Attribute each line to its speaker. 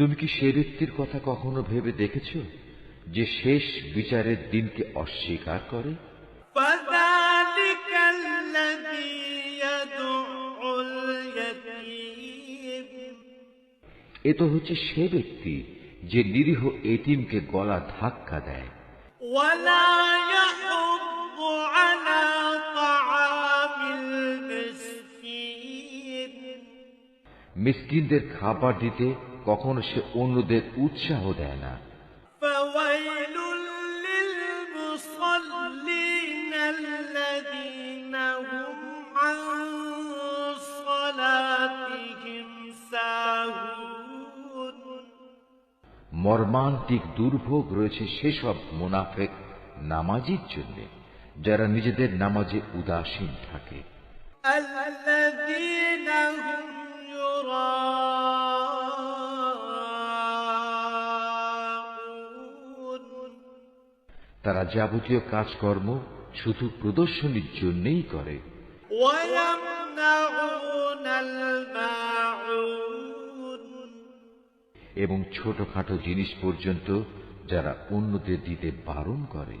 Speaker 1: তুমি কি সে ব্যক্তির কথা কখনো ভেবে দেখেছ, যে শেষ বিচারের দিনকে অস্বীকার করে? এ তো হচ্ছে সে ব্যক্তি যে নিরীহ এতিমকে গলা ধাক্কা দেয়। মিসকিনদের খাবার দিতে কখনো সে অন্যদের উৎসাহ দেয় না
Speaker 2: فويل للمصلين الذين هم عن صلاتهم ساهون
Speaker 1: মর্মান্তিক দুর্ভোগ রয়েছে সেসব মুনাফেক নামাজির জন্য যারা নিজেদের নামাজে উদাসীন থাকে
Speaker 2: الذين
Speaker 1: তারা যাবতীয় কাজকর্ম শুধু প্রদর্শনীর জন্যেই করে। এবং ছোটখাটো জিনিস পর্যন্ত যারা অন্যদের দিতে বারণ করে।